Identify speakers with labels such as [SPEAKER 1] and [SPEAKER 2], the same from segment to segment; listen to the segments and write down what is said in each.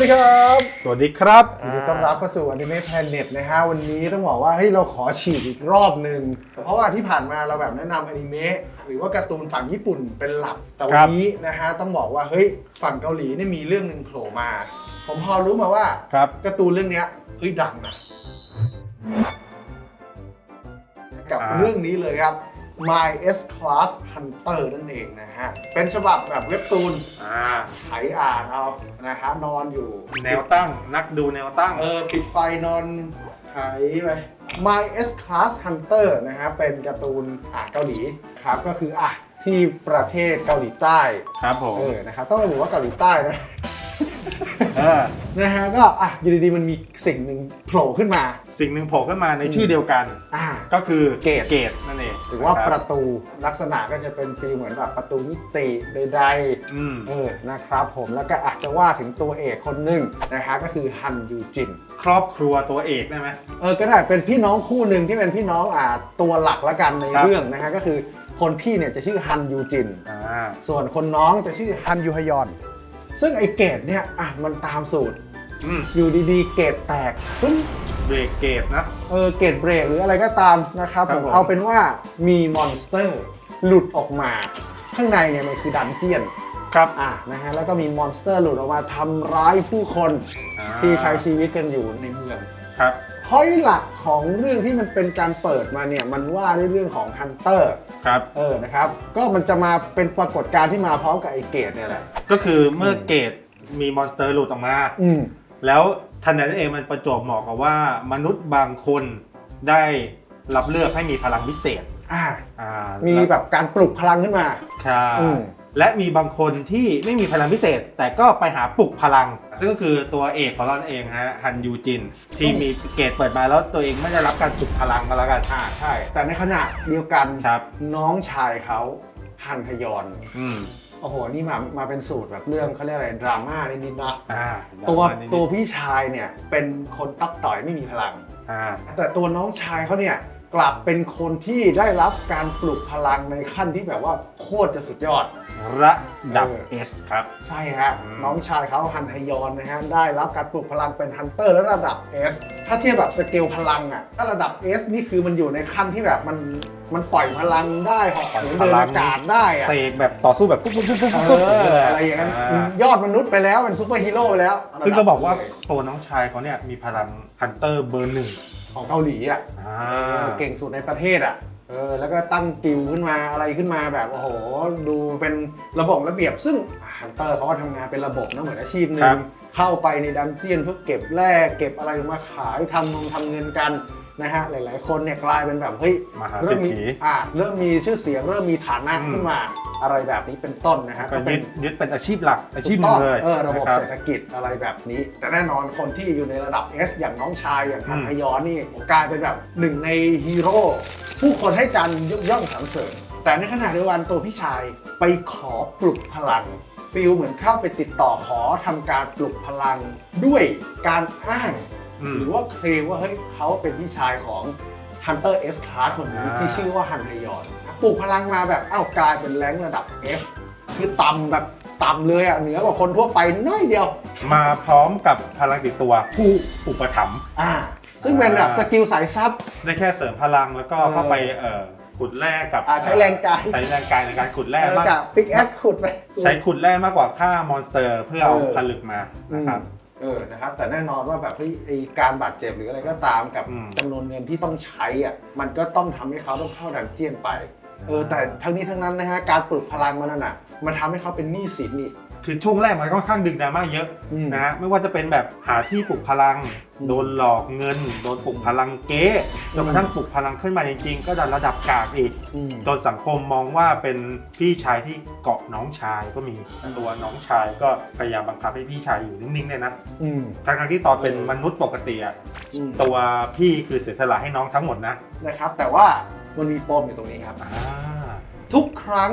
[SPEAKER 1] ดีครับ
[SPEAKER 2] สวัสดีครับ
[SPEAKER 1] ยินดีต้อนรับเข้าสู่อนิเมะแพนเน็ตนะฮะวันนี้ต้องบอกว่าเฮ้ยเราขอฉีกอีกรอบหนึ่งเพราะว่าที่ผ่านมาเราแบบแนะนำอนิเมะหรือว่าการ์ตูนฝั่งญี่ปุ่นเป็นหลัก แต่วันนี้นะฮะต้องบอกว่าเฮ้ยฝั่งเกาหลีเนี่ยมีเรื่องหนึ่งโผล่มา ผมพอรู้มาว่า
[SPEAKER 2] ครับ
[SPEAKER 1] การ์ตูนเรื่องเนี้ยเฮ้ยดังนะกับ
[SPEAKER 2] อ่า
[SPEAKER 1] เรื่องนี้เลยครับ My S Class Hunter นั่นเองนะฮะ เป็นฉบับแบบเว็บตูน
[SPEAKER 2] อ่า
[SPEAKER 1] ไถอ่านเอานะฮะนอนอยู่
[SPEAKER 2] แนวตั้งนักดูแนวตั้ง
[SPEAKER 1] เออปิดไฟนอนไถไป My S Class Hunter นะฮะ เป็นการ์ตูนอะเกาหลีครับก็คืออะที่ประเทศเกาหลีใต้
[SPEAKER 2] ครับผม
[SPEAKER 1] เออนะครับต้องระบุว่าเกาหลีใต้นะ
[SPEAKER 2] เออ
[SPEAKER 1] นะฮะก็อะอยู่ดีๆมันมีสิ่งหนึ่งโผล่ขึ้นมา
[SPEAKER 2] สิ่งหนึ่งโผล่ขึ้นมาในชื่อเดียวกัน
[SPEAKER 1] อ่า
[SPEAKER 2] ก็คือ
[SPEAKER 1] เกต
[SPEAKER 2] เกตนั่นเอง
[SPEAKER 1] หรือว่า
[SPEAKER 2] ค
[SPEAKER 1] ป
[SPEAKER 2] บ
[SPEAKER 1] ระตูลักษณะก็จะเป็นฟีลเหมือนแบบประตูมิติใด
[SPEAKER 2] อืม
[SPEAKER 1] ๆเออนะครับผมแล้วก็อาจจะว่าถึงตัวเอกคนหนึ่งนะฮะก็คือฮันยูจิน
[SPEAKER 2] ครอบครัวตัวเอกได้ไหม
[SPEAKER 1] เออก็ได้เป็นพี่น้องคู่หนึ่งที่เป็นพี่น้องอ่าตัวหลักละกันใน
[SPEAKER 2] ครับ
[SPEAKER 1] เรื่องนะฮะก็คือคนพี่เนี่ยจะชื่อฮันยูจิน
[SPEAKER 2] อ่า
[SPEAKER 1] ส่วนคนน้องจะชื่อฮันยูฮยอน ซึ่งไอเกตเนี่ยอะมันตามสูตร
[SPEAKER 2] อืม
[SPEAKER 1] อยู่ดีๆ เกตแตกปึ้ง
[SPEAKER 2] เบรกเกตนะ
[SPEAKER 1] เออเกตเบรกหรืออะไรก็ตามนะครับ
[SPEAKER 2] ครั
[SPEAKER 1] ผ
[SPEAKER 2] บ
[SPEAKER 1] ม
[SPEAKER 2] ผม
[SPEAKER 1] เอาเป็นว่ามีมอนสเตอร์หลุดออกมา ข้างในเนี่ยมันคือดันเจียน
[SPEAKER 2] ครับ
[SPEAKER 1] อะนะฮะแล้วก็มีมอนสเตอร์หลุดออกมาทำร้ายผู้คน
[SPEAKER 2] อ่า
[SPEAKER 1] ที่ใช้ชีวิตกันอยู่ในเมือง
[SPEAKER 2] ครับ
[SPEAKER 1] พอยหลักของเรื่องที่มันเป็นการเปิดมาเนี่ยมันว่าด้วยเรื่องของฮันเตอร์
[SPEAKER 2] ครับ
[SPEAKER 1] เออนะครับ ก็มันจะมาเป็นปรากฏการณ์ที่มาพร้อมกับไอเกตเนี่ยแหละ
[SPEAKER 2] ก็คือเมื่อเกตมีมอนสเตอร์หลุดออกมา
[SPEAKER 1] อืม
[SPEAKER 2] แล้วทันใดนั้นเองมันประจวบเหมาะกับว่ามนุษย์บางคนได้รับเลือกให้มีพลังพิเศษ
[SPEAKER 1] อ่า
[SPEAKER 2] อ่า
[SPEAKER 1] มี
[SPEAKER 2] มี
[SPEAKER 1] แบบการปลุกพลังขึ้นมา
[SPEAKER 2] ใช่
[SPEAKER 1] อืม
[SPEAKER 2] และมีบางคนที่ไม่มีพลังพิเศษ แต่ก็ไปหาปลุกพลัง ซึ่งก็คือตัวเอกของเราเองฮะฮันยูจิน ที่มีเกรดเปิดมาแล้วตัวเองไม่ได้รับการปลุกพลังก็แล้วกัน
[SPEAKER 1] อ่าใช่ แต่ในขณะเดียวกัน
[SPEAKER 2] ครับ
[SPEAKER 1] น้องชายเขาฮันทยอน
[SPEAKER 2] อืม
[SPEAKER 1] โอ้โห นี่มา มาเป็นสูตรแบบเรื่องเขาเรียกอะไรดราม่านิดๆนะ
[SPEAKER 2] อ่า
[SPEAKER 1] ตัว
[SPEAKER 2] ประมาณนี้
[SPEAKER 1] ตัวพี่ชายเนี่ยเป็นคนตับต่อยไม่มีพลัง
[SPEAKER 2] อ่า
[SPEAKER 1] แต่ตัวน้องชายเขาเนี่ย กลับเป็นคนที่ได้รับการปลุกพลังในขั้นที่แบบว่าโคตรจะสุดยอด
[SPEAKER 2] ระดับ
[SPEAKER 1] เออ
[SPEAKER 2] S ครับ
[SPEAKER 1] ใช่ฮะ
[SPEAKER 2] อืม
[SPEAKER 1] น้องชายเขาฮันทยอนนะฮะ ได้รับการปลุกพลังเป็นฮันเตอร์ระดับ S ถ้าเทียบแบบสเกลพลังอะถ้าระดับ S นี่คือมันอยู่ในขั้นที่แบบมัน มันปล่อยพลังได้เหาะเหินเดินอากาศได้อะ
[SPEAKER 2] เสกแบบต่อสู้แบบปุ๊บปุ๊บปุ๊บปุ๊บ
[SPEAKER 1] เอ
[SPEAKER 2] ปุ๊บ
[SPEAKER 1] ออะไรอย่างนั้น
[SPEAKER 2] อ่าย
[SPEAKER 1] อดมนุษย์ไปแล้วเป็นซูเปอร์ฮีโร่ไปแล้ว
[SPEAKER 2] ซึ่งก็บอกว่าตัวน้องชายเขาเนี่ยมีพลังฮันเตอร์เบอร์หนึ่ง
[SPEAKER 1] ของเกาหลีอะ
[SPEAKER 2] อ่า
[SPEAKER 1] เออเก่งสุดในประเทศอะเออแล้วก็ตั้งกิลด์ขึ้นมาอะไรขึ้นมาแบบโอ้โห ดูเป็นระบบระเบียบ ซึ่งฮันเตอร์เขาก็ทำงานเป็นระบบนะเหมือนอาชีพหนึ่
[SPEAKER 2] ครั
[SPEAKER 1] ง
[SPEAKER 2] บ
[SPEAKER 1] เข้าไปในดันเจียนเพื่อเก็บแร่เก็บอะไรมาขายทำนงทำเงินกัน นะฮะหลาย ๆ คนเนี่ยกลายเป็นแบบเฮ้ย
[SPEAKER 2] มหาเศร
[SPEAKER 1] เริ่
[SPEAKER 2] ษ
[SPEAKER 1] มมี
[SPEAKER 2] ฐี
[SPEAKER 1] อ่าเริ่มมีชื่อเสียงเริ่มมีฐานะ
[SPEAKER 2] อืม
[SPEAKER 1] ขึ้นมาอะไรแบบนี้เป็นต้นนะฮะ
[SPEAKER 2] ก็
[SPEAKER 1] ก็เป็
[SPEAKER 2] ยึ
[SPEAKER 1] น
[SPEAKER 2] ดยึดเป็นอาชีพหลักอาชีพห
[SPEAKER 1] ถู
[SPEAKER 2] นึ
[SPEAKER 1] ก
[SPEAKER 2] ง
[SPEAKER 1] ต้อง
[SPEAKER 2] เลย
[SPEAKER 1] เออระบบ
[SPEAKER 2] นค
[SPEAKER 1] เศรษฐกิจอะไรแบบนี้ แต่แน่นอนคนที่อยู่ในระดับ S อย่างน้องชายอย่างฮัน
[SPEAKER 2] อืม
[SPEAKER 1] ฮยอนนี่กลายเป็นแบบหนึ่งในฮีโร่ผู้คนให้การยกย่องสรรเสริญแต่ในขณะเดียวกันตัวพี่ชายไปขอปลุกพลังฟิลเหมือนเข้าไปติดต่อขอทำการปลุกพลังด้วยการอ้าง
[SPEAKER 2] อืม
[SPEAKER 1] หรือว่าเคลมว่าเฮ้ยเขาเป็นพี่ชายของ Hunter S Class คนนี้
[SPEAKER 2] อ่า
[SPEAKER 1] ที่ชื่อว่าฮันฮยอนปลุกพลังมาแบบอ้าวกลายเป็นแรงค์ระดับ F คือต่ำแบบต่ำเลยอะเหนือกว่าคนทั่วไปน้อยเดียว
[SPEAKER 2] มาพร้อมกับพลังติดตัวผู้อุปถัมภ์
[SPEAKER 1] อ่า ซึ่งเป็นแบบ
[SPEAKER 2] อ่า
[SPEAKER 1] สกิลสายซับ
[SPEAKER 2] ได้แค่เสริมพลังแล้วก็
[SPEAKER 1] เออ
[SPEAKER 2] เข้าไปเอ่อขุดแร่กับ
[SPEAKER 1] อ่าใช้แรงกาย
[SPEAKER 2] ใช้แรงกายในการขุดแร่
[SPEAKER 1] แล้ว
[SPEAKER 2] มาก
[SPEAKER 1] กับปิกแอคขุดไป
[SPEAKER 2] ใช้ขุดแร่มากกว่าค่ามอนสเตอร์ เพื่อเอา
[SPEAKER 1] เออ
[SPEAKER 2] ผลึกมานะครับ
[SPEAKER 1] เออนะครับแต่แน่นอนว่าแบบเฮ้ยไอการบาดเจ็บหรืออะไรก็ตามกับ
[SPEAKER 2] อืม
[SPEAKER 1] จำนวนเงินที่ต้องใช้อะมันก็ต้องทำให้เขาต้องเข้าดันเจียนไปเออแต่ทั้งนี้ทั้งนั้นนะฮะการปลุกพลังมันนั่นน่ะมันทำให้เขาเป็นหนี้สินนี่
[SPEAKER 2] คือช่วงแรกมันค่อนข้างดึงดราม่าเยอะ
[SPEAKER 1] อืม
[SPEAKER 2] นะฮะไม่ว่าจะเป็นแบบหาที่ปลุกพลัง
[SPEAKER 1] อืม
[SPEAKER 2] โดนหลอกเงิน โดนปลุกพลังเก๊จนกระทั่งปลุกพลังขึ้นมาจริงๆ ก็ดันระดับกากอีก
[SPEAKER 1] อืม
[SPEAKER 2] จนสังคมมองว่าเป็นพี่ชายที่เกาะน้องชายก็มีตัวน้องชายก็พยายามบังคับให้พี่ชายอยู่นิ่งๆเลยนะ
[SPEAKER 1] อืม
[SPEAKER 2] ทั้งๆที่ตอนเป็น
[SPEAKER 1] เออ
[SPEAKER 2] มนุษย์ปกติอะ
[SPEAKER 1] อืม
[SPEAKER 2] ตัวพี่คือเสียสละให้น้องทั้งหมดนะ
[SPEAKER 1] นะครับ แต่ว่ามันมีปมอยู่ตรงนี้ครับ
[SPEAKER 2] อ่า
[SPEAKER 1] ทุกครั้ง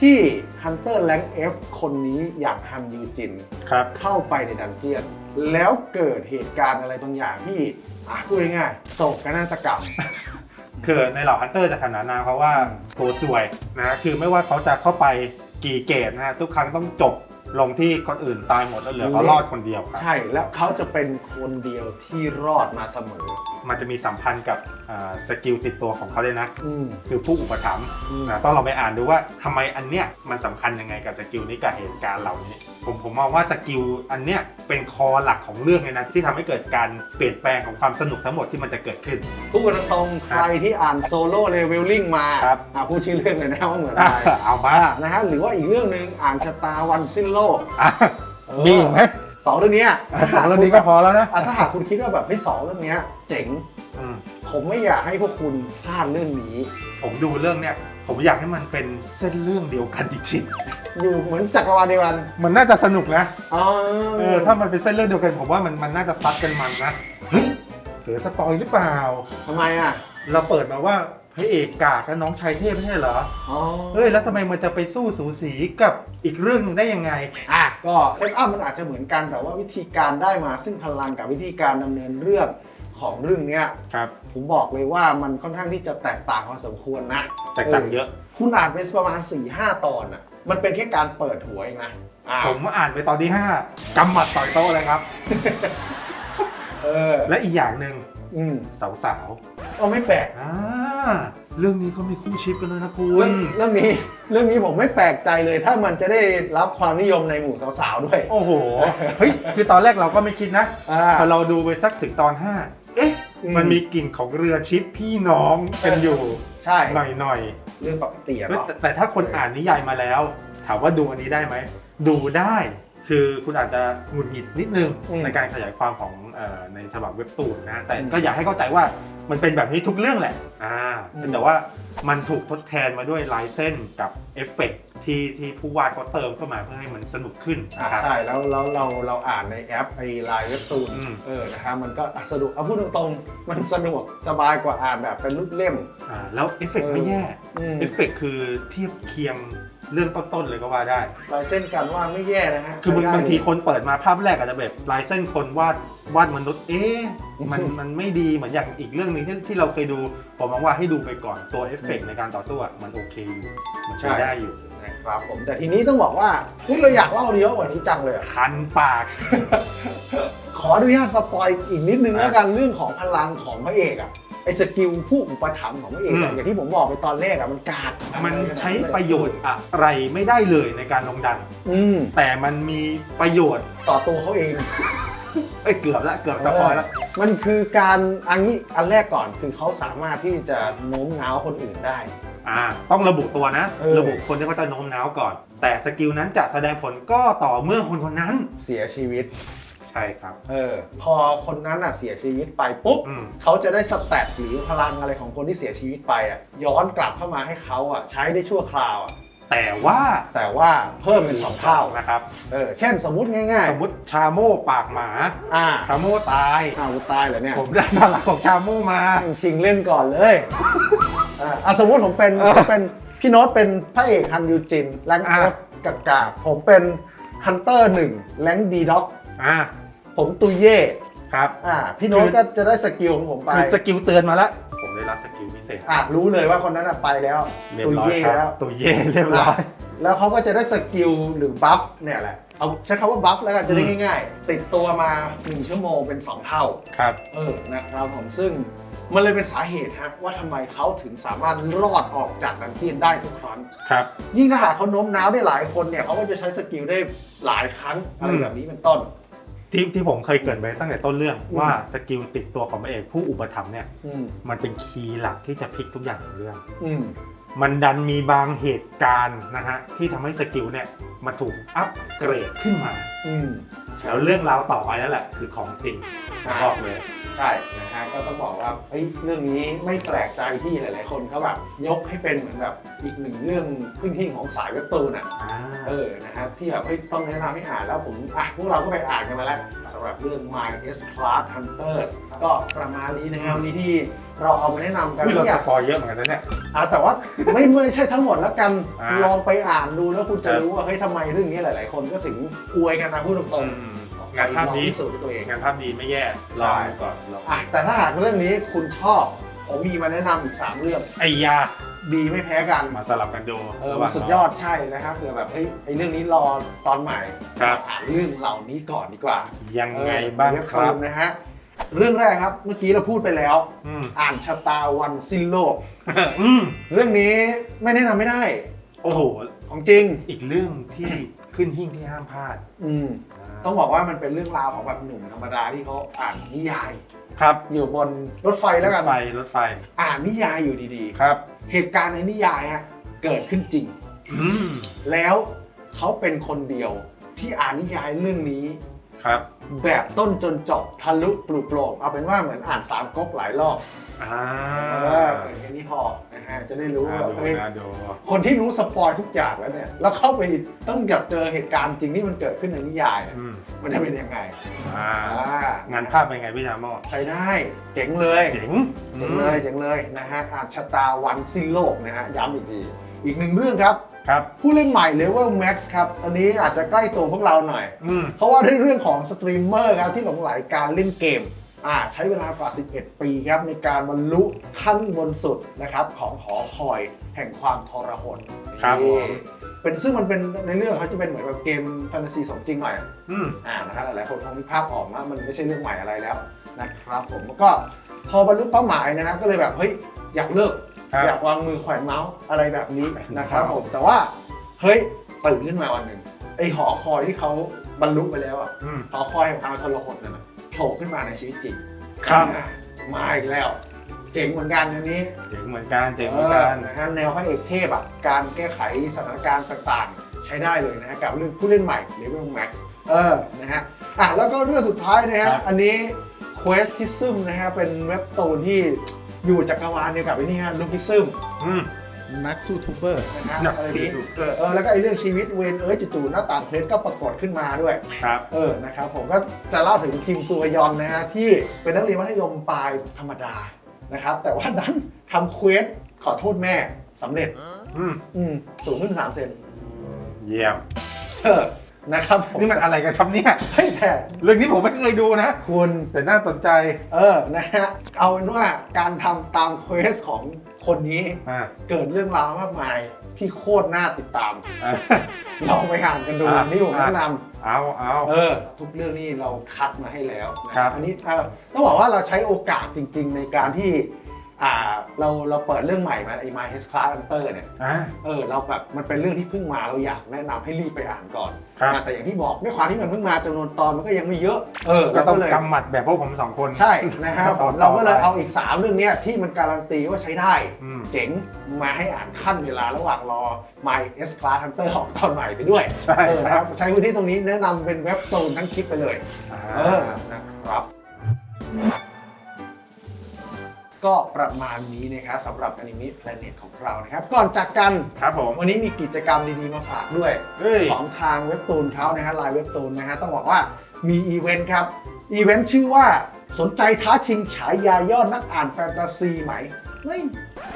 [SPEAKER 1] ที่ Hunter Rank F คนนี้อย่างฮันยูจิน
[SPEAKER 2] ครับ
[SPEAKER 1] เข้าไปในดันเจียน แล้วเกิดเหตุการณ์อะไรบางอย่างที่อะพูดง่ายๆโศกนาฏกรรม
[SPEAKER 2] คือในเหล่าฮันเตอร์จะขนานนามเขาว่า
[SPEAKER 1] อืม
[SPEAKER 2] ตัวสวยนะคือไม่ว่าเขาจะเข้าไปกี่เกตนะฮะทุกครั้งต้องจบ ลงที่คนอื่นตายหมดแล้วเหลือเขารอดคนเดียวครับ
[SPEAKER 1] ใช่แล้วเขาจะเป็นคนเดียวที่รอดมาเสมอ
[SPEAKER 2] มันจะมีสัมพันธ์กับอ่าสกิลติดตัวของเขาเลยนะ
[SPEAKER 1] อืม
[SPEAKER 2] คือผู้อุปถัมภ์
[SPEAKER 1] อืม
[SPEAKER 2] นะต้องลองไปอ่านดูว่าทำไมอันเนี้ยมันสำคัญยังไงกับสกิลนี้กับเหตุการณ์เหล่านี้ ผมผมมองว่าสกิลอันเนี้ยเป็นคอหลักของเรื่องเลยนะที่ทำให้เกิดการเปลี่ยนแปลงของความสนุกทั้งหมดที่มันจะเกิดขึ้น
[SPEAKER 1] พูดกันตรงๆใครที่อ่านโซโล่เลเวลลิ่งมา
[SPEAKER 2] ครับ
[SPEAKER 1] อะพูดชื่อเรื่องเลยนะว่าเหมือน
[SPEAKER 2] อะ
[SPEAKER 1] อะไร
[SPEAKER 2] เอามา
[SPEAKER 1] อะนะฮะหรือว่าอีกเรื่องหนึ่งอ่านชะตาวันสิ้นโลก
[SPEAKER 2] อะ
[SPEAKER 1] เออ
[SPEAKER 2] มีอีกไหม
[SPEAKER 1] สองเรื่องเนี้ย
[SPEAKER 2] อะสองเรื่องนี้ก็พอแล้วนะ
[SPEAKER 1] อะถ้าหากคุณคิดว่าแบบเฮ้ยสองเรื่องเนี้ย เจ๋ง
[SPEAKER 2] อืม
[SPEAKER 1] ผมไม่อยากให้พวกคุณพลาดเรื่องนี้
[SPEAKER 2] ผมดูเรื่องเนี้ยผมอยากให้มันเป็นเส้นเรื่องเดียวกันจริง
[SPEAKER 1] อยู่เหมือนจักรวาลเดียวกัน
[SPEAKER 2] ๆมันน่าจะสนุกนะ
[SPEAKER 1] อ๋อ
[SPEAKER 2] เออถ้ามันเป็นเส้นเรื่องเดียวกัน ผมว่ามันมันน่าจะซัดกันมันนะเฮ้ยเหลือสปอยหรือเปล่า
[SPEAKER 1] ทำไมอะ
[SPEAKER 2] เราเปิดมาว่า พระเอกกากกับน้องชายเทพไม่ใช่เหรอ
[SPEAKER 1] อ๋อ
[SPEAKER 2] เฮ้ยแล้วทำไมมันจะไปสู้สูสีกับอีกเรื่องหนึงได้ยังไง
[SPEAKER 1] อะก็เซตอัพมันอาจจะเหมือนกันแต่ว่าวิธีการได้มาซึ่งพลังกับวิธีการดำเนินเรื่องของเรื่องเนี้ย
[SPEAKER 2] ครับ
[SPEAKER 1] ผมบอกเลยว่ามันค่อนข้างที่จะแตกต่างพอสมควรนะ
[SPEAKER 2] แตกต่างเยอะ
[SPEAKER 1] คุณอ่านไปประมาณ4ี่ห้าตอนอะ มันเป็นแค่การเปิดหัวเองนะอ่า
[SPEAKER 2] ผมอ่านไปตอนที่ 5กำหมัดต่อยโต๊ะเลยครับ
[SPEAKER 1] เออ
[SPEAKER 2] และอีกอย่างหนึ่ง
[SPEAKER 1] อืม
[SPEAKER 2] สาว
[SPEAKER 1] ก็ไม่แปลก
[SPEAKER 2] ๆอ่า เรื่องนี้เขามีคู่ชิปกันเลยนะคุ
[SPEAKER 1] เรื่อง
[SPEAKER 2] ณ
[SPEAKER 1] เรื่องนี้เรื่องนี้ผมไม่แปลกใจเลย ถ้ามันจะได้รับความนิยมในหมู่สาวๆด้วย
[SPEAKER 2] โอ้โห เฮ้ย คือตอนแรกเราก็ไม่คิดนะ
[SPEAKER 1] อ่า
[SPEAKER 2] พอเราดูไปสักถึงตอน 5 เอ๊ะ
[SPEAKER 1] อืม
[SPEAKER 2] มันมีกลิ่นของเรือชิปพี่น้องกันอยู่
[SPEAKER 1] ใช่
[SPEAKER 2] หน่อยๆ
[SPEAKER 1] เรื่องปกติอะ
[SPEAKER 2] เฮ้ย
[SPEAKER 1] เนาะ
[SPEAKER 2] แต่แต่ถ้าคนอ่านนิยายมาแล้ว ถามว่าดูอันนี้ได้ไหม ดูได้ คือคุณอาจจะหงุดหงิดนิดนึงในการขยายความของเอ่อในฉบับเว็บตูนนะ แต่ก็อยากให้เข้าใจว่า มันเป็นแบบนี้ทุกเรื่องแหละอ่าแต่ว่ามันถูกทดแทนมาด้วยลายเส้นกับเอฟเฟกต์ ที่ที่ผู้วาดเขาเติมเข้ามาเพื่อให้มันสนุกขึ้น
[SPEAKER 1] อะ
[SPEAKER 2] นะครับ
[SPEAKER 1] ใช่แล้วแล้วเราเราอ่านในแอปไอ้ไลน์เว็บตูน
[SPEAKER 2] อืม
[SPEAKER 1] เออนะครับมันก็อะสะดวกเอาพูดตรงๆมันสะดวกสบายกว่าอ่านแบบเป็นรูปเล่ม
[SPEAKER 2] อ่าแล้วเอฟเฟกต์ไม่แย่
[SPEAKER 1] อืม
[SPEAKER 2] เอฟเฟกต์คือเทียบเคียงเรื่องต้นๆเลยก็ว่าได้
[SPEAKER 1] ลายเส้นการวาดไม่แย่นะฮะ
[SPEAKER 2] คือบาง
[SPEAKER 1] ใช้ได้
[SPEAKER 2] บางทีคนเปิดมาภาพแรกอาจจะแบบลายเส้นคนวาดวาดมนุษย์ เอ๊ะมันมันไม่ดีเหมือนอย่างอีกเรื่องหนึงที่ที่เราเคยดู ผมมองว่าให้ดูไปก่อนตัวเอฟเฟกต์ในการต่อสู้อะมันโอเคอยู่ มันใช้ได้อยู่
[SPEAKER 1] นะครับผมแต่ทีนี้ต้องบอกว่าเฮ้ยเราอยากเล่าเยอะกว่านี้จังเลยอะ
[SPEAKER 2] คันปาก
[SPEAKER 1] ขออนุญาตสปอยอีกนิดนึง
[SPEAKER 2] อะ
[SPEAKER 1] แล้วกันเรื่องของพลังของพระเอกอะไอ้สกิลผู้อุปถัมภ์ของพระเอกอะ
[SPEAKER 2] อืม
[SPEAKER 1] อย่างที่ผมบอกไปตอนแรกอะมันกาด
[SPEAKER 2] มันใช้ประโยชน์อะไรไม่ได้เลยในการลงดัน
[SPEAKER 1] อืม
[SPEAKER 2] แต่มันมีประโยชน์
[SPEAKER 1] ต่อตัวเขาเอง
[SPEAKER 2] เอ้ยเกือบละเกือบสปอยแล้ว
[SPEAKER 1] มันคือการอันนี้อันแรกก่อนคือเขาสามารถที่จะโน้มน้าวคนอื่นได้
[SPEAKER 2] อ่าต้องระบุตัวนะ
[SPEAKER 1] เออ
[SPEAKER 2] ระบุคนที่เขาจะโน้มน้าวก่อน แต่สกิลนั้นจะแสดงผลก็ต่อเมื่อคนคนนั้น
[SPEAKER 1] เสียชีวิต
[SPEAKER 2] ใช่ครับ
[SPEAKER 1] เออ พอคนนั้นอะเสียชีวิตไปปุ๊บ
[SPEAKER 2] อืม
[SPEAKER 1] เขาจะได้สแตทหรือพลังอะไรของคนที่เสียชีวิตไปอะ ย้อนกลับเข้ามาให้เขาอะ ใช้ได้ชั่วคราวอะ
[SPEAKER 2] แต่ว่า
[SPEAKER 1] แต่ว่าเพิ่มเป็นสองเท่า
[SPEAKER 2] นะครับ
[SPEAKER 1] เออ เช่นสมมุติง่าย
[SPEAKER 2] สมมติชาโม่ปากหมา
[SPEAKER 1] ๆ อ่า
[SPEAKER 2] ชาโม่ตาย
[SPEAKER 1] อ้าวกูตายเหรอเนี่ย
[SPEAKER 2] ผมได้พลังของชาโม่มา
[SPEAKER 1] ชิงเล่นก่อนเลย อ่าอะสมมติผมเป็นผมเป็นพี่โน้ตเป็นพระเอกฮันยูจินแรงเอ
[SPEAKER 2] อะ
[SPEAKER 1] ฟกากาผมเป็นฮันเตอร์หนึ่งแรงดีด็อก
[SPEAKER 2] อ่า
[SPEAKER 1] ผมตุยเย่
[SPEAKER 2] ครับ
[SPEAKER 1] อ่าพี่โน้ต
[SPEAKER 2] คือ
[SPEAKER 1] ก็จะได้สกิลของผมไป
[SPEAKER 2] คือสกิลเตือนมาแล้ว ผมได้รับสกิลพิเศษ
[SPEAKER 1] อะรู้เลยว่าคนนั้นอะไปแล้ว
[SPEAKER 2] เรียบ
[SPEAKER 1] ตุย
[SPEAKER 2] ร้อย
[SPEAKER 1] เย่
[SPEAKER 2] ครับ
[SPEAKER 1] แล้ว
[SPEAKER 2] ตัวเย่เรียบร้อย
[SPEAKER 1] แล้วเขาก็จะได้สกิลหรือบัฟเนี่ยแหละ เอาใช้คำว่าบัฟแล้วกันจะได้
[SPEAKER 2] อืม
[SPEAKER 1] ง่าย ๆ ติดตัวมา 1 ชั่วโมงเป็น 2 เท่า
[SPEAKER 2] ครับ
[SPEAKER 1] เออ นะครับผมซึ่งมันเลยเป็นสาเหตุฮะว่าทำไมเขาถึงสามารถรอดออกจากดันเจียนได้ทุกครั้ง
[SPEAKER 2] ครับ
[SPEAKER 1] ยิ่งถ้าหากเขาโน้มน้าวได้หลายคนเนี่ยเขาก็จะใช้สกิลได้หลายครั้งอะไร
[SPEAKER 2] อืม
[SPEAKER 1] แบบนี้เป็นต้น
[SPEAKER 2] ที่ที่ผมเคยเกริดไปตั้งแต่ต้นเรื่อง
[SPEAKER 1] อืม
[SPEAKER 2] ว่าสกิลติดตัวของพระเอกผู้อุปถัมภ์เนี่ย
[SPEAKER 1] อืม
[SPEAKER 2] มันเป็นคีย์หลักที่จะพลิกทุกอย่างของเรื่อง
[SPEAKER 1] อืม
[SPEAKER 2] มันดันมีบางเหตุการณ์นะฮะที่ทำให้สกิลเนี่ยมาถูกอัปเกรดขึ้นมา
[SPEAKER 1] อืม
[SPEAKER 2] แล้วเรื่องราวต่อไปนั่นแหละ คือของจริงบอกเลย
[SPEAKER 1] ใช่นะฮะก็ต้องบอกว่าเฮ้ยเรื่องนี้ไม่แปลกใจที่หลายๆ คนเขาแบบยกให้เป็นเหมือนแบบอีกหนึ่งเรื่องขึ้นหิ้งของสายเว็บตูนอะ
[SPEAKER 2] อ่า
[SPEAKER 1] เออนะฮะที่แบบเฮ้ยต้องแนะนำให้อ่านแล้วผมอะพวกเราก็ไปอ่านกันมาแล้วสำหรับเรื่อง My S Class Hunters ก็ประมาณนี้นะครับวันนี้ที่เราเอามาแนะนำกัน
[SPEAKER 2] อุ๊ยเรา
[SPEAKER 1] ไม่อ
[SPEAKER 2] ส
[SPEAKER 1] ยาก
[SPEAKER 2] ปอยเยอะเหมือนกันนะเนี่ย
[SPEAKER 1] อะแต่ว่าไม่ไม่ใช่ทั้งหมดแล้วกัน
[SPEAKER 2] อ่า
[SPEAKER 1] ลองไปอ่านดูแล้วคุณจะ
[SPEAKER 2] ครับ
[SPEAKER 1] รู้ว่าเฮ้ยทำไมเรื่องนี้หลาย ๆ คนก็ถึงอวยกันนะพูดตรงๆ
[SPEAKER 2] งานภาพ
[SPEAKER 1] ลอง
[SPEAKER 2] ดี
[SPEAKER 1] พิสูจน์ด้วยตัวเอง
[SPEAKER 2] งานภาพดีไม่แย่ลองดูก่อนลอง
[SPEAKER 1] อะแต่ถ้าหากเรื่องนี้คุณชอบผมมีมาแนะนำอีก 3 เรื่อง
[SPEAKER 2] ไอ้ยา
[SPEAKER 1] ดีไม่แพ้กัน
[SPEAKER 2] มาสลับกันดู
[SPEAKER 1] เออ
[SPEAKER 2] ระห
[SPEAKER 1] มั
[SPEAKER 2] ว่านง
[SPEAKER 1] สุดยอดใช่นะครับเผื่อแบบเฮ้ยไอเรื่องนี้รอตอนใหม่
[SPEAKER 2] ครับ
[SPEAKER 1] อ่านเรื่องเหล่านี้ก่อนดีกว่า
[SPEAKER 2] ยังไงบ้าง
[SPEAKER 1] เออ
[SPEAKER 2] ครับ
[SPEAKER 1] เว็นะฮะเรื่องแรกครับเมื่อกี้เราพูดไปแล้ว
[SPEAKER 2] อืม
[SPEAKER 1] อ่านชะตาวันสิ้นโลก
[SPEAKER 2] อืม
[SPEAKER 1] เรื่องนี้ไม่แนะนำไม่ได้
[SPEAKER 2] โอ้โห
[SPEAKER 1] ของจริง
[SPEAKER 2] อีกเรื่องที่ ขึ้นหิ้งที่ห้ามพลาด
[SPEAKER 1] อืมต้องบอกว่ามันเป็นเรื่องราวของแบบหนุ่มธรรมดาที่เขาอ่านนิยาย
[SPEAKER 2] ครับ
[SPEAKER 1] อยู่บนรถไฟแล้วกัน
[SPEAKER 2] รถไฟรถไฟ
[SPEAKER 1] อ่านนิยายอยู่ดี
[SPEAKER 2] ครับ
[SPEAKER 1] ๆ เหตุการณ์ในนิยายฮะเกิดขึ้นจริง
[SPEAKER 2] อืม
[SPEAKER 1] แล้วเขาเป็นคนเดียวที่อ่านนิยายเรื่องนี้
[SPEAKER 2] ครับ
[SPEAKER 1] แบบต้นจนจบทะลุปลุกโปร่งเอาเป็นว่าเหมือนอ่านสามก๊กหลายรอบ
[SPEAKER 2] อ่า
[SPEAKER 1] เออแค่นี้พอนะฮะจะได้รู้
[SPEAKER 2] น่า
[SPEAKER 1] ว่า
[SPEAKER 2] ดู
[SPEAKER 1] เฮ้ย
[SPEAKER 2] น่าดู
[SPEAKER 1] คนที่รู้สปอยทุกอย่างแล้วเนี่ยแล้วเข้าไปต้องกับเจอเหตุการณ์จริงที่มันเกิดขึ้นในนิยายเนี่ย
[SPEAKER 2] อืม
[SPEAKER 1] มันจะเป็นยังไง
[SPEAKER 2] อ่า
[SPEAKER 1] อ่างา
[SPEAKER 2] นภาพเป็นไงพี่ชาโม
[SPEAKER 1] ใช้ได้เจ๋งเลย
[SPEAKER 2] เจ๋ง
[SPEAKER 1] เจ๋งเลยเจ๋งเลยนะฮะอ่านชะตาวันสิ้นโลกนะฮะย้ำอีกทีอีกหนึ่งเรื่องครับ
[SPEAKER 2] ครับ
[SPEAKER 1] ผู้เล่นใหม่ Level Max ครับตอนนี้อาจจะใกล้ตัวพวกเราหน่อย
[SPEAKER 2] อืม
[SPEAKER 1] เพราะว่าด้วยเรื่องของสตรีมเมอร์ครับที่หลงไหลการเล่นเกมอ่าใช้เวลากว่า 11 ปีครับในการบรรลุขั้นบนสุดนะครับของหอคอยแห่งความทรหด
[SPEAKER 2] ครับผม
[SPEAKER 1] นี่เป็นซึ่งมันเป็นในเรื่องเขาจะเป็นเหมือนแบบเกมแฟนตาซีสมจริงหน่อย
[SPEAKER 2] อืม
[SPEAKER 1] อ่านะครับหลายๆคนคงมีภาพออกว่ามันไม่ใช่เรื่องใหม่อะไรแล้วนะครับผมก็พอบรรลุเป้าหมายนะฮะก็เลยแบบเฮ้ยอยากเลิก
[SPEAKER 2] ครับ
[SPEAKER 1] อยากวางมือแขวนเมาส์อะไรแบบนี้นะครับ
[SPEAKER 2] ครับ
[SPEAKER 1] ผมแต่ว่าเฮ้ยตื่นขึ้นมาวันหนึ่งไอหอคอยที่เขาบรรลุไปแล้วอะ
[SPEAKER 2] อืม
[SPEAKER 1] หอคอยแห่งความทรหดนั่นนะโผล่ขึ้นมาในชีวิตจริง
[SPEAKER 2] ครับ
[SPEAKER 1] อ่ามาอีกแล้ว เจ๋งเหมือนกันอันนี้
[SPEAKER 2] เจ๋งเหมือนกันเจ๋งเหมือนกัน
[SPEAKER 1] นะฮะแนวพระเอกเทพอะการแก้ไขสถานการณ์ต่างๆ ใช้ได้เลยนะฮะกับเรื่องผู้เล่นใหม่ Level Max เออนะฮะอะแล้วก็เรื่องสุดท้ายนะฮะ
[SPEAKER 2] ครับ
[SPEAKER 1] อันนี้ Questism นะฮะเป็นเว็บตูนที่ อยู่จักรวาลเดียวกับไอ้นี่ฮะ Lookism
[SPEAKER 2] อืม
[SPEAKER 3] นักสู้ทูบเบอร์
[SPEAKER 1] นะฮะ
[SPEAKER 2] นัก
[SPEAKER 1] อะไร
[SPEAKER 2] สื
[SPEAKER 1] นี้
[SPEAKER 2] บเกอร์
[SPEAKER 1] เออแล้วก็ไอ้เรื่องชีวิตเวนเอ้ยจู่ๆหน้าต่างเพชรก็ปรากฏขึ้นมาด้วย
[SPEAKER 2] ครับ
[SPEAKER 1] เออนะครับผมก็จะเล่าถึงทีมซูยอนนะฮะที่เป็นนักเรียนมัธยมปลายธรรมดานะครับแต่ว่าดันทำเควสขอโทษแม่สำเร็จ
[SPEAKER 2] อืม
[SPEAKER 1] อืมสูงขึ้น3เซน
[SPEAKER 2] เยี่ยม
[SPEAKER 1] เออ นะครับผม
[SPEAKER 2] นี่มันอะไรกันครับเนี่ย
[SPEAKER 1] เฮ้ยแต่
[SPEAKER 2] เรื่องนี้ผมไม่เคยดูนะ
[SPEAKER 1] คุณ
[SPEAKER 2] แต่น่าสนใจ
[SPEAKER 1] เออนะฮะเอาเป็นว่าการทำตามเควสของคนนี้
[SPEAKER 2] อ่า
[SPEAKER 1] เกิดเรื่องราวมากมายที่โคตรน่าติดตาม
[SPEAKER 2] อ่า
[SPEAKER 1] ลองไปอ่านกันดู
[SPEAKER 2] อะ
[SPEAKER 1] นี่ผมแนะนำ
[SPEAKER 2] เอาเอา
[SPEAKER 1] เออทุกเรื่องนี่เราคัดมาให้แล้วนะครับอันนี้เอ่อต้องบอกว่าเราใช้โอกาสจริง ๆ ในการที่ อ่าเราเราเปิดเรื่องใหม่มาไอ้ My Head Class Hunter เนี่ย
[SPEAKER 2] อ่า
[SPEAKER 1] เออเราแบบมันเป็นเรื่องที่เพิ่งมาเราอยากแนะนำให้รีบไปอ่านก่อน
[SPEAKER 2] ครับ
[SPEAKER 1] นะแต่อย่างที่บอกด้วยความที่มันเพิ่งมาจำนวนตอนมันก็ยังไม่เยอะเออ
[SPEAKER 2] ก็
[SPEAKER 1] เรา
[SPEAKER 2] ต้อง
[SPEAKER 1] เลย
[SPEAKER 2] กำหมัดแบบพวกผมสองคน
[SPEAKER 1] ใช่นะครับ
[SPEAKER 2] ต่อ
[SPEAKER 1] เราก็เลย
[SPEAKER 2] ต่อไป
[SPEAKER 1] เอาอีก 3 เรื่องเนี้ยที่มันการันตีว่าใช้ได้
[SPEAKER 2] อืม
[SPEAKER 1] เจ๋งมาให้อ่านขั้นเวลาระหว่างรอ My S Class Hunter ออกตอนใหม่ไปด้วย
[SPEAKER 2] ใช่
[SPEAKER 1] เออ
[SPEAKER 2] ค
[SPEAKER 1] นะ
[SPEAKER 2] รั
[SPEAKER 1] ครับบใช้พื้นที่ตรงนี้แนะนำเป็นเว็บตูนทั้งคลิปไปเลย
[SPEAKER 2] อ่า
[SPEAKER 1] เออนะครับ ก็ประมาณนี้นะครับสำหรับ Anime Planet ของเรานะครับ ก่อนจากกัน
[SPEAKER 2] ครับผม
[SPEAKER 1] วันนี้มีกิจกรรมดีๆมาฝากด้วย
[SPEAKER 2] เฮ้ย
[SPEAKER 1] ของทางเว็บตูนเขานะฮะไลน์เว็บตูนนะฮะต้องบอกว่ามีอีเวนต์ครับ อีเวนต์ชื่อว่าสนใจท้าชิงฉายายอดนักอ่านแฟนตาซีไหมไม่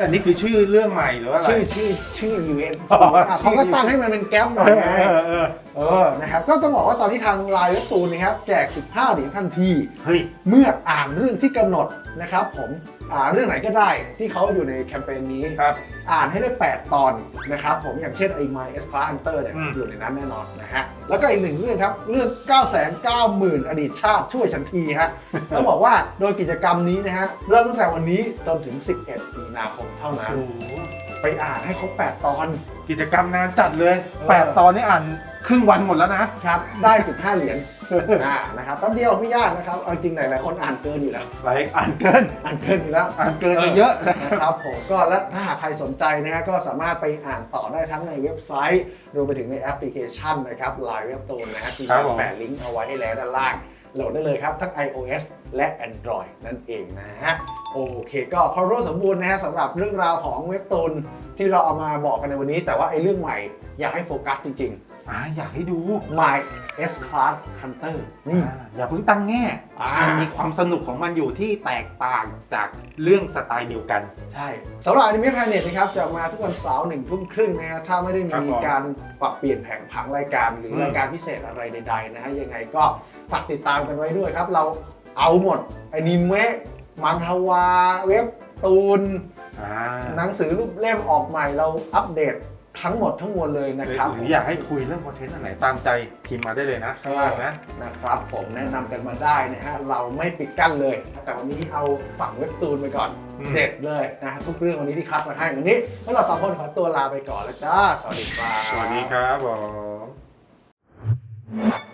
[SPEAKER 2] อันนี้คือชื่อเรื่องใหม่หรือว่าอะไร
[SPEAKER 1] ชื่อชื่อชื่ออีเวนต์
[SPEAKER 2] อ๋อ
[SPEAKER 1] อะเขาก็ตั้งให้มันเป็นแก๊ปหน่อยไง
[SPEAKER 2] เออเออ
[SPEAKER 1] เออ นะครับ ก็ต้องบอกว่าตอนที่ทางไลน์เว็บตูนนะครับ แจก 15 เหรียญทันที
[SPEAKER 2] เฮ้ย
[SPEAKER 1] เมื่ออ่านเรื่องที่กำหนดนะครับผม อ่าเรื่องไหนก็ได้ที่เขาอยู่ในแคมเปญนี้
[SPEAKER 2] ครับ
[SPEAKER 1] อ่านให้ได้ 8 ตอนนะครับผมอย่างเช่นไอ้ My S Class Hunter เนี่ย
[SPEAKER 2] อืม
[SPEAKER 1] อยู่ในนั้นแน่นอนนะฮะ แล้วก็อีกหนึ่งเรื่องครับ เรื่อง 9 9 0 0 0 0 อดีตชาติช่วยฉันทีฮะ ต้องบอกว่าโดยกิจกรรมนี้นะฮะ เริ่มตั้งแต่วันนี้จนถึง 11 มีนาคมเท่านั้น
[SPEAKER 2] โอ้โห
[SPEAKER 1] ไปอ่านให้ครบ 8 ตอน
[SPEAKER 2] กิจกรรมนานจัดเลย
[SPEAKER 1] เออ
[SPEAKER 2] แปดตอนนี้อ่านครึ่งวันหมดแล้วนะ
[SPEAKER 1] ครับ ได้ 15 เหรียญอ่านะครับแป๊บเดียวไม่ยากนะครับเอาจริงหลายๆคนอ่านเกินอยู่แล้ว
[SPEAKER 2] ไลค์อ่านเกิน
[SPEAKER 1] อ่านเกินอยู่แล้ว
[SPEAKER 2] อ่านเกินไปเยอะนะ
[SPEAKER 1] นะครับผมก็และถ้าหากใครสนใจนะฮะก็สามารถไปอ่านต่อได้ทั้งในเว็บไซต์รวมไปถึงในแอปพลิเคชันนะครับ Line เว็บตูนนะฮะที่
[SPEAKER 2] ครับผม
[SPEAKER 1] แปะลิงก์เอาไว้ให้แล้วด้านล่าง โหลดได้เลยครับ ทั้ง iOS และ Android นั่นเองนะฮะ โอเคก็ครบรสมบูรณ์นะฮะสำหรับเรื่องราวของเว็บตูนที่เราเอามาบอกกันในวันนี้ แต่ว่าไอ้เรื่องใหม่อยากให้โฟกัสจริง
[SPEAKER 2] อ่าอยากให้ดู
[SPEAKER 1] ๆ My S Class Hunter นี่
[SPEAKER 2] อ่าอย่าเพิ่งตั้งแง่
[SPEAKER 1] อ่า
[SPEAKER 2] มันมีความสนุกของมันอยู่ที่แตกต่างจากเรื่องสไตล์เดียวกัน
[SPEAKER 1] ใช่สำหรับอนิเมะแพลเน็ตนะครับจะมาทุกวันเสาร์หนึ่งทุ่มครึ่งนะฮะถ้าไม่ได้
[SPEAKER 2] ครับ
[SPEAKER 1] มี
[SPEAKER 2] ผม
[SPEAKER 1] การปรับเปลี่ยนแผงผังรายการหรือ
[SPEAKER 2] ม
[SPEAKER 1] รายการพิเศษอะไรใดๆนะฮะยังไงก็ฝากติดตามกันไว้ด้วยครับ เราเอาหมดอนิเมะมังฮวาเว็บตูน
[SPEAKER 2] อ่า
[SPEAKER 1] หนังสือรูปเล่มออกใหม่เราอัปเดต ทั้งหมดทั้งมวลเลยนะครับ
[SPEAKER 2] หรืออยากให้คุยเรื่องคอนเทนต์อันไหนตามใจพิมพ์มาได้เลยนะข้างล่างนะ
[SPEAKER 1] นะครับผมแนะนำกันมาได้นะฮะเราไม่ปิดกั้นเลย แต่วันนี้เอาฝั่งเว็บตูนไปก่อน
[SPEAKER 2] อืม
[SPEAKER 1] เด็ดเลยนะฮะทุกเรื่องวันนี้ที่คัดมาให้วันนี้พวกเราสองคนขอตัวลาไปก่อนแล้วจ้าสวัสดีครับ
[SPEAKER 2] สวัสดีครับผม